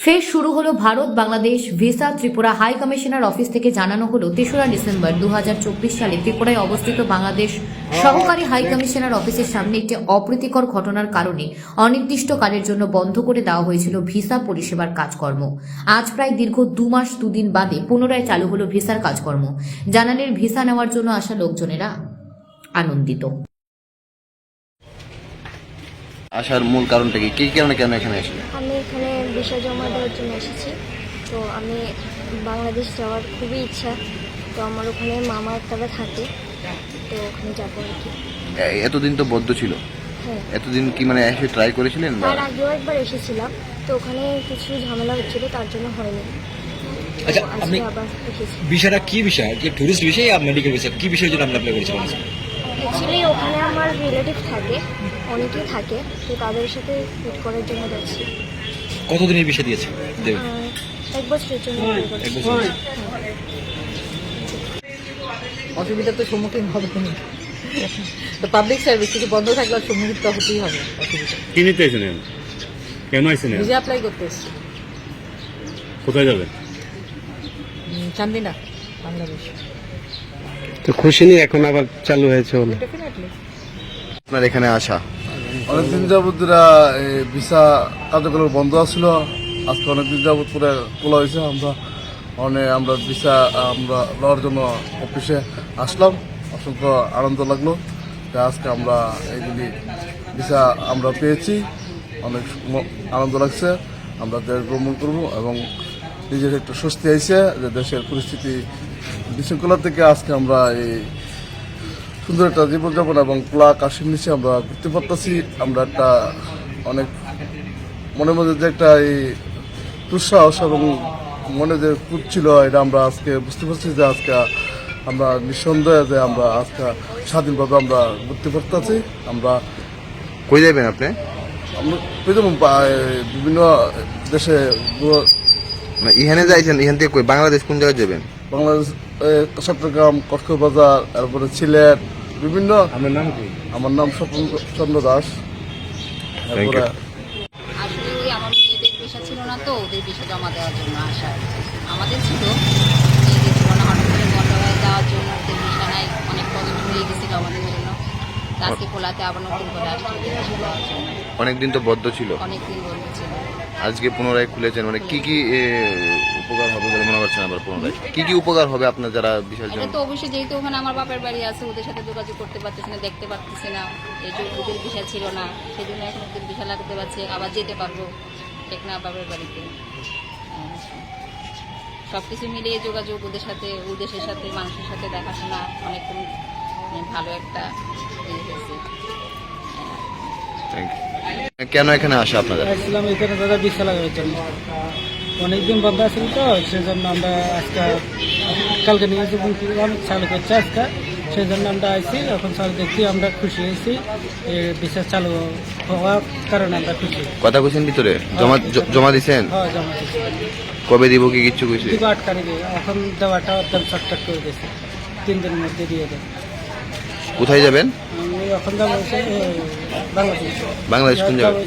ফের শুরু হলো Bharat, Bangladesh, visa, Tripura high commissioner office থেকে জানানো হলো তেসরা ডিসেম্বর দুহাজার চব্বিশ সালে ত্রিপুরায় অবস্থিত বাংলাদেশ সহকারী হাই কমিশনার অফিসের সামনে একটি অপ্রীতিকর ঘটনার কারণে অনির্দিষ্টকালের জন্য বন্ধ করে দেওয়া হয়েছিল ভিসা পরিষেবার কাজকর্ম। আজ প্রায় দীর্ঘ দু মাস দুদিন বাদে পুনরায় চালু হলো ভিসার কাজকর্ম। জানালেন, ভিসা নেওয়ার জন্য আসা লোকজনেরা আনন্দিত। আসার মূল কারণটা কি? কি কারণে কেন এখানে এখানে বিষয় জমা দেওয়ার জন্য এসেছি। তো আমি বাংলাদেশ যাওয়ার খুবই ইচ্ছা। তো আমার ওখানে মামা একটা থাকে। তো ওখানে যাব আর কি। এতদিন তো বদ্ধ ছিল। হ্যাঁ। এতদিন কি মানে এসে ট্রাই করেছিলেন তার আগেও একবার এসেছিলাম। তো ওখানে কিছু ঝামেলা হচ্ছিল তার জন্য হয়নি। আচ্ছা আপনি বিষয়টা কি বিষয়? যে টুরিস্ট বিষয় আর মেডিকেল বিষয় কি বিষয়ের জন্য আপনি অ্যাপ্লাই করেছিলেন? অ্যাকচুয়ালি ওখানে আমার রিলেটিভ থাকে অনেকেই থাকে। তো তাদের সাথে মিট করার জন্য যাচ্ছি। কতদিনের বিষয় দিয়েছে? দেবে। আহ, এক বছরের জন্য এক বছর। অসুবিধার তো সম্মুখীন হবে তুমি তো পাবলিক সার্ভিস কিছু বন্ধ থাকলে সম্মুখীন তো হতেই হবে। অসুবিধা। কি নিতে এসেছেন কেন আইসেন ভিসা অ্যাপ্লাই করতে এসছি। কোথায় যাবেন চান্দিনা বাংলাদেশ। তো খুশি নেই এখন আবার চালু হয়েছে আপনার এখানে আসা। অনেকদিন যাবত এরা ভিসা কার্যক্রম বন্ধ আছিল। আজকে অনেকদিন যাবত করে খোলা হয়েছে আমরা অনেক আমরা ভিসা, আমরা লওয়ার জন্য অফিসে আসলাম। অসংখ্য আনন্দ লাগল। যে আজকে আমরা এইগুলি ভিসা আমরা পেয়েছি। অনেক আনন্দ লাগছে। আমরা দেশ ভ্রমণ করব এবং নিজের একটু স্বস্তি আইছে যে দেশের পরিস্থিতি বিশৃঙ্খলা থেকে আজকে আমরা এই সুন্দর একটা জীবনযাপন এবং খোলা কাশির নিচে আমরা ঘুরতে পারতেছি। আমরা একটা অনেক মনের মধ্যে যে একটা এই দুঃসাহস এবং মনে যে ছিল এটা আমরা আজকে বুঝতে পারছি যে আজকে আমরা নিঃসন্দেহে যে আমরা আজকে স্বাধীনভাবে আমরা ঘুরতে পারতেছি। আমরা কই যাবেন আপনি? আমরা বিভিন্ন দেশে মানে ইহানে যাইছেন ইহান থেকে কই? বাংলাদেশ কোন জায়গায় যাবেন? বাংলাদেশ চট্টগ্রাম কক্সবাজার তারপরে সিলেট বিভিন্ন। আপনার নাম কি? আমার নাম স্বপন চন্দ্র দাস। তারপরে আসলে ওই আমার মেয়েদের পেশা ছিল না তো ওদের পেশা জমা দেওয়ার জন্য আসা। আমাদের ছিল মেয়েদের ছিল না হঠাৎ করে বন্ধ হয়ে যাওয়ার জন্য ওদের পেশা নাই অনেক হয়ে গেছিল আমাদের জন্য। তা আজকে খোলাতে আবার নতুন করে আসছে অনেকদিন তো বদ্ধ ছিল। অনেকদিন বন্ধ আজকে পুনরায় খুলেছেন মানে কি কি উপকার হবে বলে মনে করছেন আবার পুনরায়? কি কি উপকার হবে আপনার যারা বিশাল এটা তো অবশ্যই যেহেতু ওখানে আমার বাপের বাড়ি আছে ওদের সাথে যোগাযোগ করতে পারতেছি না দেখতে পারতেছি না। এই যে ওদের বিষয় ছিল না সেই জন্য এখন ওদের বিষয় লাগতে পারছে আবার যেতে পারব টেকনা বাপের বাড়িতে। সব কিছু মিলিয়ে যোগাযোগ ওদের সাথে ওদেশের সাথে মানুষের সাথে দেখাশোনা অনেক মানে ভালো একটা ইয়ে হয়েছে। Thank you. কেন এখানে আসা আপনাদের? আসছিলাম এখানে দাদা বিশা লাগানোর জন্য। অনেকদিন বন্ধ আছিল তো সেজন্য আমরা আজকে কালকে নিয়ে যখন কিনলাম চালু করছে আজকে। সেই জন্য আমরা আইছি এখন চালু দেখছি আমরা খুশি হয়েছি বিশেষ চালু হওয়ার কারণে আমরা খুশি। কথা কইছেন ভিতরে? জমা জ- জমা দিছেন? হ্যাঁ জমা কবে দিব কি কিছু কইছে? দিব এখন দেওয়াটা একদম শর্টকাট করে দিয়েছে। তিন দিনের মধ্যে দিয়ে দেয় কোথায় যাবেন? বাংলাদেশ বাংলাদেশ কোন জায়গায়?